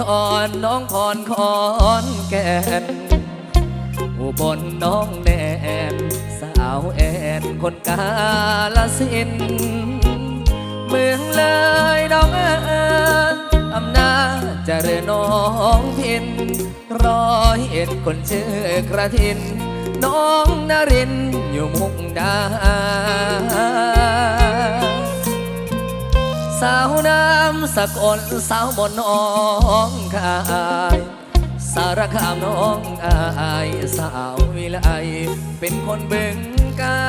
ดรน้องพรคอนแก่นอุบลน้องแนนสาวแอนคนกาลสินเมืองเลยน้องเอิญอำนาจเจริญน้องพินร้อยเอ็ดคนชื่อกระทิน น้องนรินอยู่มุกดา สาวน้ำสกลสาวบนน้องคายสารคามน้องอายสาววิไลเป็นคนเบึงกา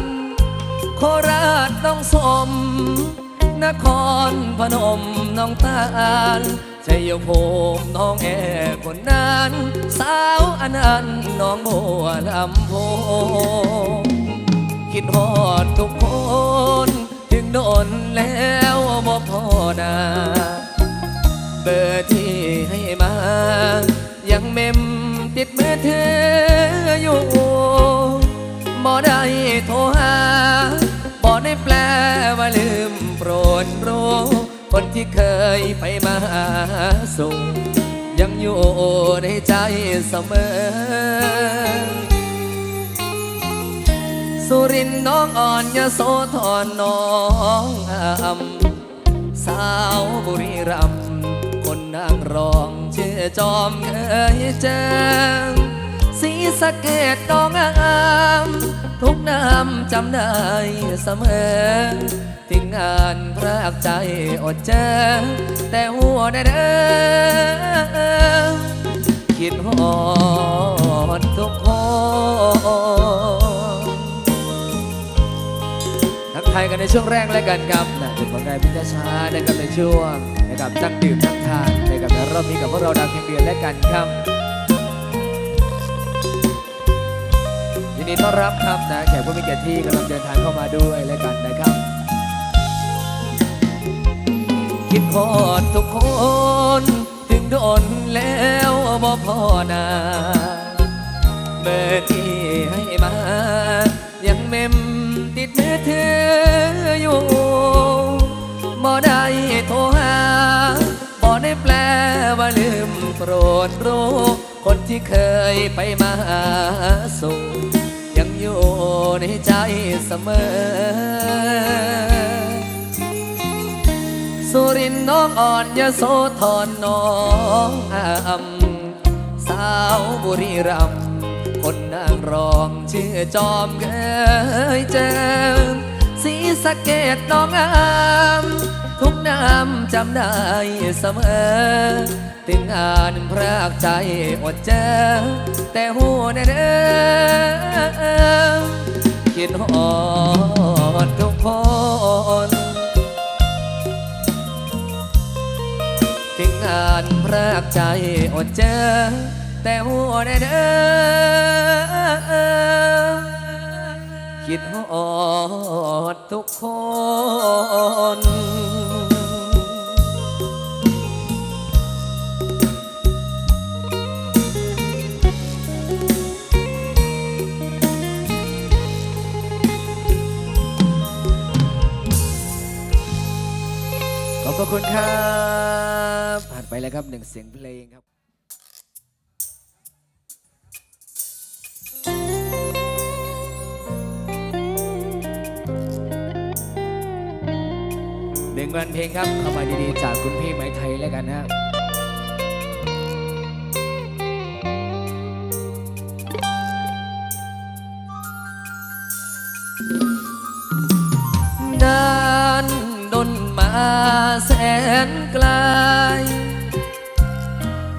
รโคราชน้องสม นครพนมน้องตาลชัยภูมิน้องแอคนนั้น สาวอันต์น้องบัวลำโพคิดฮอดทุกคน โดนแล้วบ่พอนาเบอร์ที่ให้มา ยังเมมติดมือเธออยู่บ่ได้โทรหาบ่ได้แปลว่าลืมโปรดรู้คนที่เคยไปมาสู่ยังอยู่ในใจเสมอ สุรินทร์น้องอ่อนยโสธรน้องอำสาวบุรีรัมย์คนนางรองชื่อจอมเคยเจอสีสะเกตน้องอามทุกน้ำจำได้เสมอทิ้งงานพรากใจอดเจอ แต่หัวได้เด้อคิดฮอดทุกคน ทักทายกันในช่วงแรกแล้วกันครับนะเป็นผลงานพิจช้านะครับในช่วงนะครับนั่งดื่มนั่งทานนะครับในรอบนี้กับพวกเราดาวเพียงเดือนและกันครับยินดีต้อนรับครับนะแขกผู้มีเกียรติที่กำลังเดินทางเข้ามาด้วยและกันนะครับ คิดฮอดทุกคน ถึงโดนแล้วบ่พอนาเบอร์ที่ให้มายังเมม อยู่บ่ได้โทรหาบ่ได้แปลว่าลืมโปรดรู้คนที่เคยไปมาสู่ยังอยู่ในใจเสมอ สุรินทร์น้องอ่อนยโสธรน้องอำสาวบุรีรัมย์คนนางรองชื่อจอมเคยเจอ สีสะเกตน้องอามทุกน้ำจำได้เสมอ ถึงงานพรากใจอดเจอ แต่หัวเด้อคิดฮอดทุกคนถึงงานพรากใจอดเจอแต่หัวได้เด้อ คิดฮอดทุกคน ขอบพระคุณครับ ผ่านไปแล้วครับหนึ่งเสียงเพลงครับ งวันเพลงครับเข้ามาดีๆ จากคุณพี่ไหมไทยแล้วกันนะครับนานดนมาแสนไกล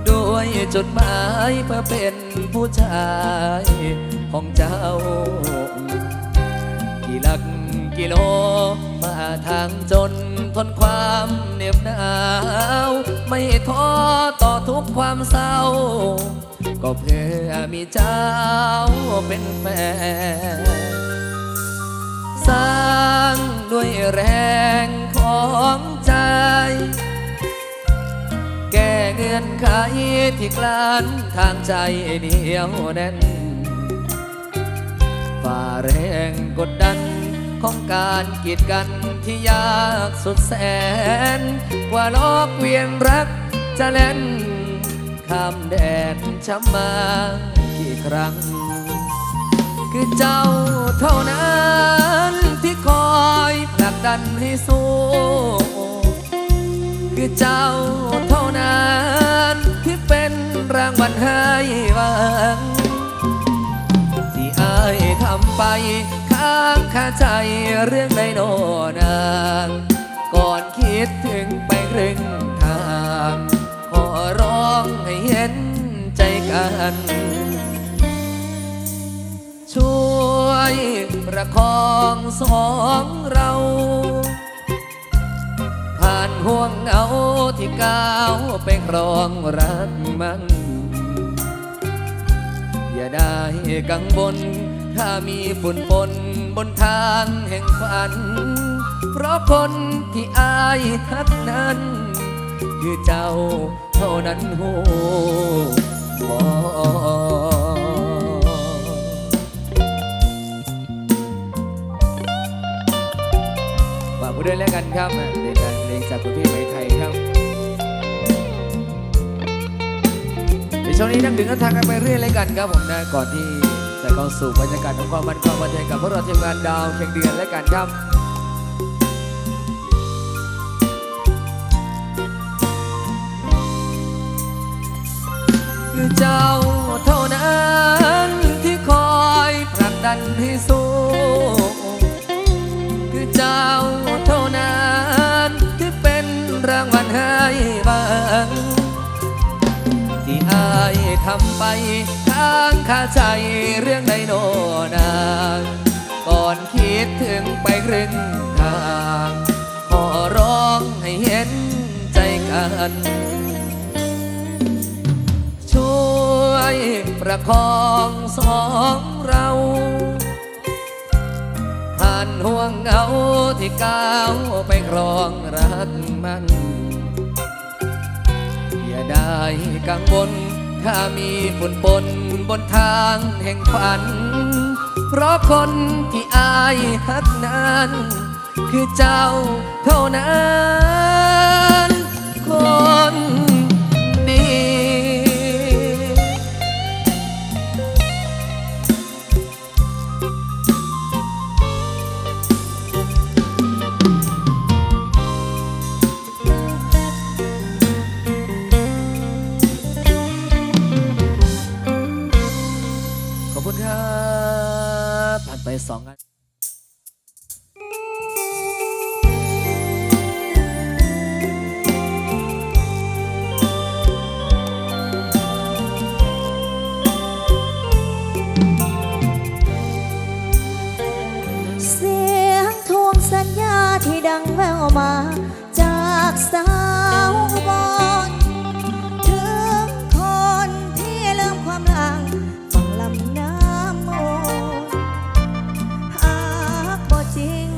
ด้วยจดหมายเพื่อเป็นผู้ชายของเจ้า กี่หลักกิโลมาทางจน ทนความเหน็บหนาว ไม่ท้อต่อทุกความเศร้า ก็เพื่อมีเจ้าเป็นแฟนสร้างด้วยแรงของใจ แก้เงื่อนไขที่กลั้นทางใจเดียวแน่นฝ่าแรงกดดันของการกีดกัน ที่ยากสุดแสน กว่าลอกเวียนรักจะเล่นข้ามแดนช้ำมากี่ครั้ง คือเจ้าเท่านั้นที่คอยผลักดันให้สู้คือเจ้าเท่านั้นที่เป็นรางวัลให้หวังที่อายทำไปางคาใจเรื่องในโนนางก่อนคิดถึงไปครึ่งทาง ขอร้องให้เห็นใจกัน ช่วยประคองสองเรา ผ่านห่วงเหงาที่ก้าวไปครองรักมัน อย่าได้กังวลถ้ามีฝุ่นปน บนทางแห่งฝัน เพราะคนที่อายฮักนั้น คือเจ้าเท่านั้นโหูบอฝากผู้ด้วยแล้วกันครับในการเพลงจากคุณพี่ไหมไทยครับในช่วงนี้นั่งดื่มน้ำทางกันไปเรื่อยเลยกันครับผมนะก่อนที่ จะเข้าสู่บรรยากาศของความมันความบันเทิงกับพวกเราทีมงานดาวเคียงเดือนและกันครับคือเจ้าเท่านั้นที่คอยผลักดันให้สู้คือเจ้าเท่านั้นที่เป็นรางวัลให้บางที่อายทำไป ค้าใจเรื่องใดโนนางก่อนคิดถึงไปครึ่งทางขอร้องให้เห็นใจกัน ช่วยประคองสองเราผ่านห่วงเหงาที่ก้าวไปครองรักมัน อย่าได้กังวล ถ้ามีฝุ่นปนบนทางแห่งฝัน เพราะคนที่อายฮักนั้น คือเจ้าเท่านั้น คน ดังแววมาจากสาวบอนถึงคนที่ลืมความหลังฟังลำน้ำมูลหากบ่จริง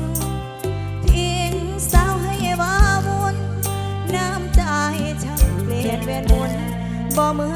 ทิ้งสาวให้ว้าวุ่นน้ำใจช่างเปลี่ยนเวียนหมุนบ่เหมือน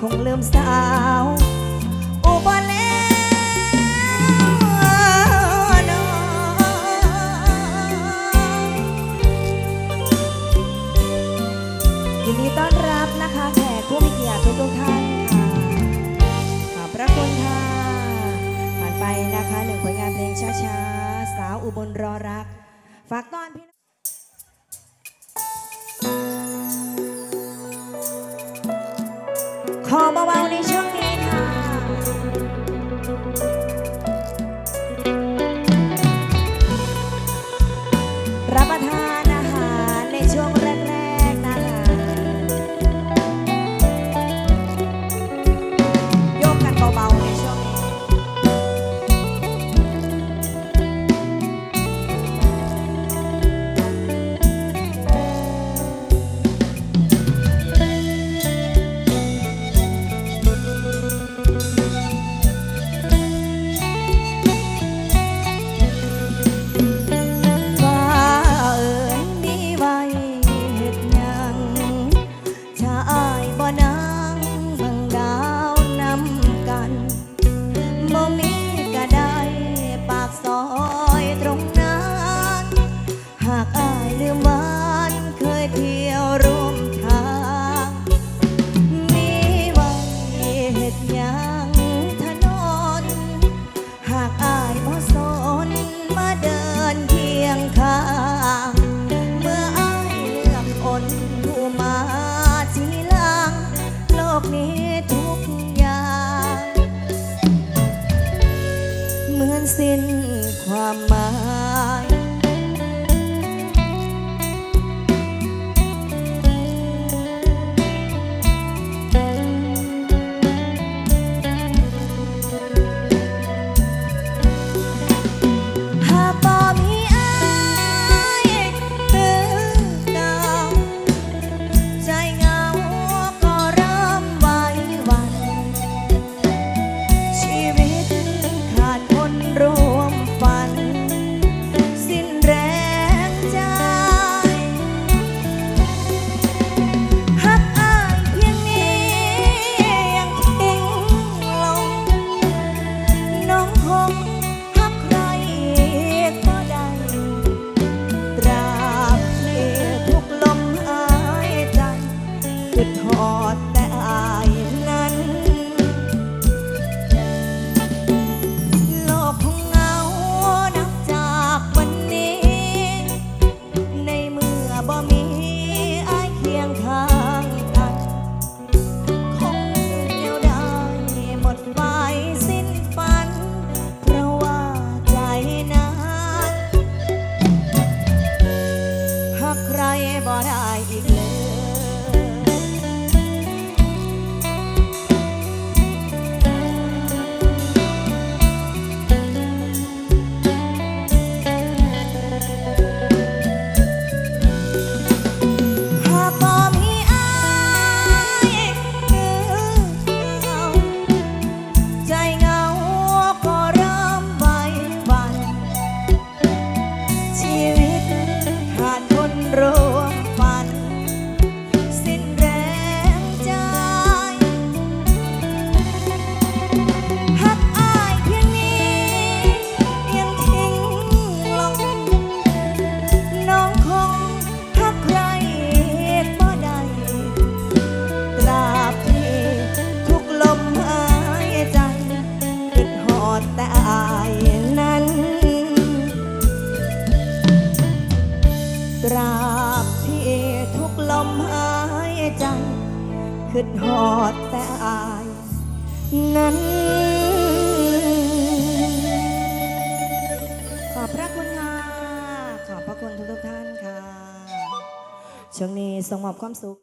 คงลืมสาวอุบลยินดีต้อนรับนะคะแขกผู้มีเกียรติทุกท่านค่ะขอบพระคุณค่ะผ่านไปนะคะหนึ่งผลงานเพลงช้าๆ สาวอุบลรอรัก ฝากตอนพี่ বাবা বাউনিশ ส่งมอบความสุข